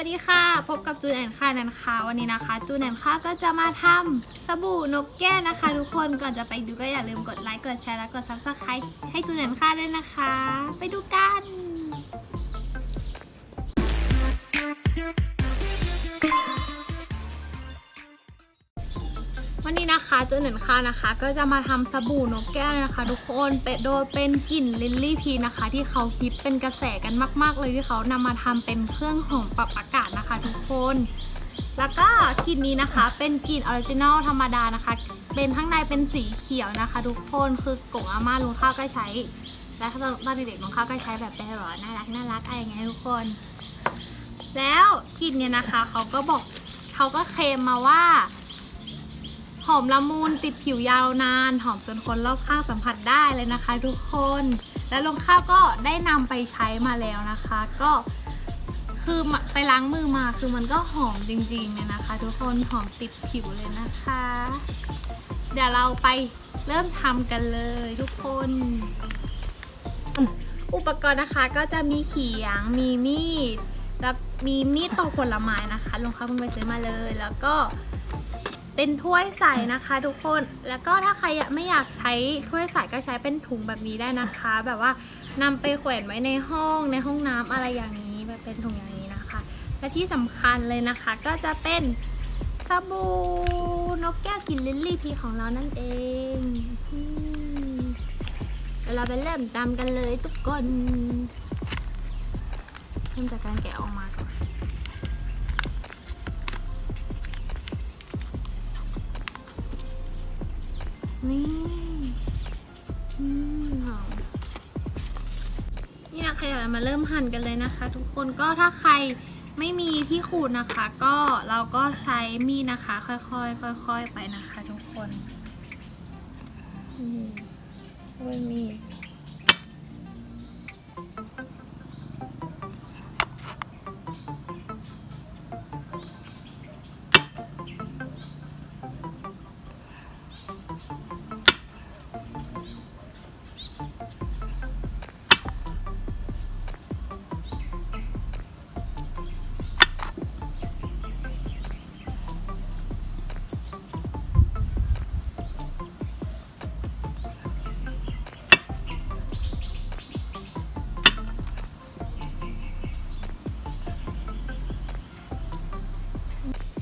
วัสดีค่ะ พบกับจูนแอนค่านันค่ะวันนี้นะคะ จูนแอนค่าก็จะมาทำสบู่นกแก้วนะคะ ทุกคนก่อนจะไปดูก็อย่าลืมกดไลค์กดแชร์และกดซับสไครต์ให้จูนแอนค่าด้วยนะคะ ไปดูกัน นี้นะคะจูนนค่านะคะ ก็จะมาทำสบู่นกแก้วนะคะ ทุกคนเป็นโดยเป็นกลิ่นลิลลี่พีนะคะ ที่เขาฮิตเป็นกระแสกันมาก ๆ เลยที่เขานำมาทำเป็นเครื่องหอมปรับอากาศนะคะ ทุกคน แล้วก็กลิ่นนี้นะคะเป็นกลิ่นออริจินอลธรรมดานะคะ เป็นข้างในเป็นสีเขียวนะคะ ทุกคนคือกงอาม่าลุงข้าวก็ใช้ และตอนตอนเด็กๆลุงข้าวก็ใช้แบบเป็นแบบว่าน่ารักน่ารักอะไรอย่างเงี้ยทุกคน แล้วกลิ่นเนี่ยนะคะเขาก็บอกเขาก็เคลมมาว่า หอมละมุนติดผิวยาวนาน หอมจนคนรอบข้างสัมผัสได้เลยนะคะ ทุกคน แล้วลงข้าวก็ได้นำไปใช้มาแล้วนะคะ ก็คือไปล้างมือมาคือมันก็หอมจริงๆเนี่ยนะคะ ทุกคนหอมติดผิวเลยนะคะ เดี๋ยวเราไปเริ่มทำกันเลยทุกคน อุปกรณ์นะคะก็จะมีเขียงมีมีดแล้วมีมีดตอกผลไม้นะคะลงข้าวเพิ่งไปซื้อมาเลย แล้วก็ เป็นถ้วยใส่นะคะทุกคน แล้วก็ถ้าใครไม่อยากใช้ถ้วยใส่ก็ใช้เป็นถุงแบบนี้ได้นะคะ แบบว่านำไปแขวนไว้ในห้องในห้องน้ำอะไรอย่างนี้แบบเป็นถุงอย่างนี้นะคะ และที่สำคัญเลยนะคะก็จะเป็นสบู่นกแก้วกลินลิลลี่พีของเรานั่นเองเดี๋ยวเราไปเริ่มตามกันเลยทุกคนเริ่มจากการแกะออกมา นี่หอมนี่นะคะเดี๋ยวเรามาเริ่มหั่นกันเลยนะคะ ทุกคนก็ถ้าใครไม่มีที่ขูดนะคะ ก็เราก็ใช้มีดนะคะ ค่อยๆค่อยๆไปนะคะ ทุกคนนี่ด้วยมีด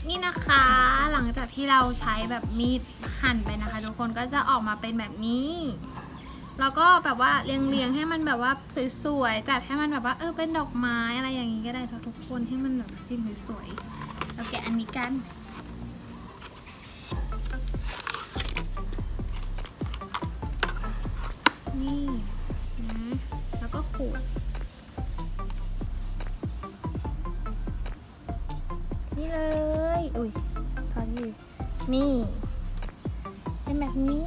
นี่นะคะหลังจากที่เราใช้แบบมีดหั่นไปนะคะ ทุกคนก็จะออกมาเป็นแบบนี้แล้วก็แบบว่าเรียงๆให้มันแบบว่าสวยๆจัดให้มันแบบว่าเออเป็นดอกไม้อะไรอย่างนี้ก็ได้ทุกคนให้มันแบบเรียงสวยๆเราแกะอันนี้กันนี่นะแล้วก็ขูดนี่เลย อุ้ยขอนอยู่นี่เป็นแบบนี้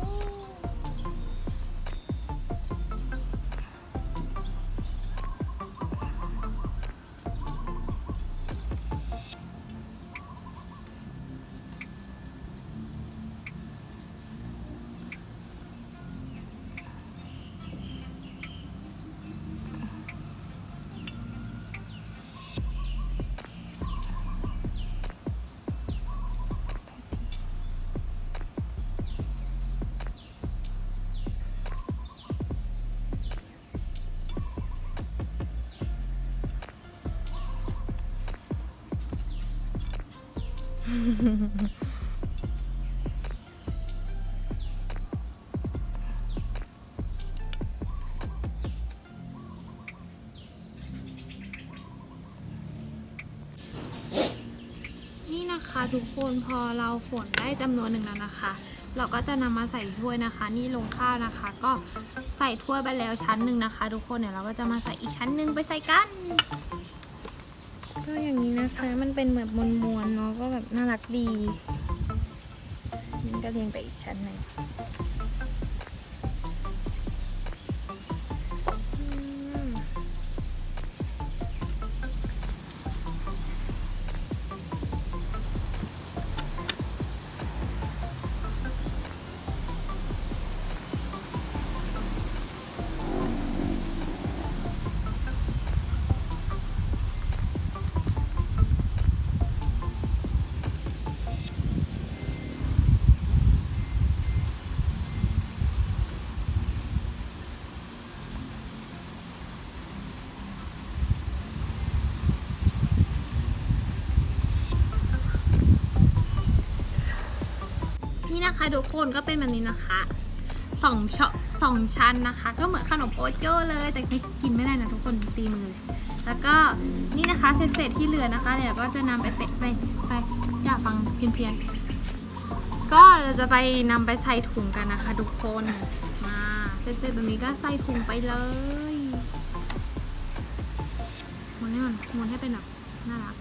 นี่นะคะทุกคนพอเราฝนได้จำนวนหนึ่งแล้วนะคะ เราก็จะนำมาใส่ถ้วยนะคะ นี่ลงข้าวนะคะ ก็ใส่ถ้วยไปแล้วชั้นหนึ่งนะคะ ทุกคนเดี๋ยวเราก็จะมาใส่อีกชั้นหนึ่งไปใส่กัน ก็อย่างนี้นะคะมันเป็นแบบมวนๆเนาะก็แบบน่ารักดีนี่ก็เรียงไปอีกชั้นหนึ่ง นี่นะคะทุกคนก็เป็นแบบนี้นะคะสองชอสองชั้นนะคะ ก็เหมือนขนมโอโจ้เลย แต่กินไม่ได้นะทุกคนตีมือ แล้วก็นี่นะคะเศษที่เหลือนะคะเดี๋ยวก็จะนำไปเปะไปไปอย่าฟังเพี้ยนก็เราจะไปนำไปใส่ถุงกันนะคะทุกคนมาเศษแบบนี้ก็ใส่ถุงไปเลยม้วนให้มันม้วนให้เป็นแบบน่ารัก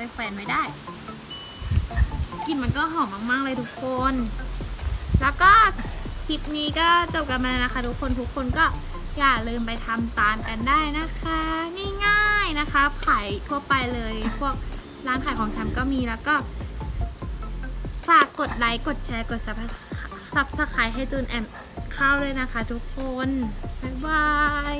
ไปแขวนไว้ได้กลิ่นมันก็หอมมากๆเลยทุกคน แล้วก็คลิปนี้ก็จบกันมาแล้วนะคะทุกคนทุกคนก็อย่าลืมไปทำตามกันได้นะคะ ง่ายๆนะคะขายทั่วไปเลย พวกร้านขายของชำก็มีแล้วก็ ฝากกดไลค์กดแชร์กดซับซับสไครต์ให้จูนแอนเข้าเลยนะคะทุกคน บ๊ายบาย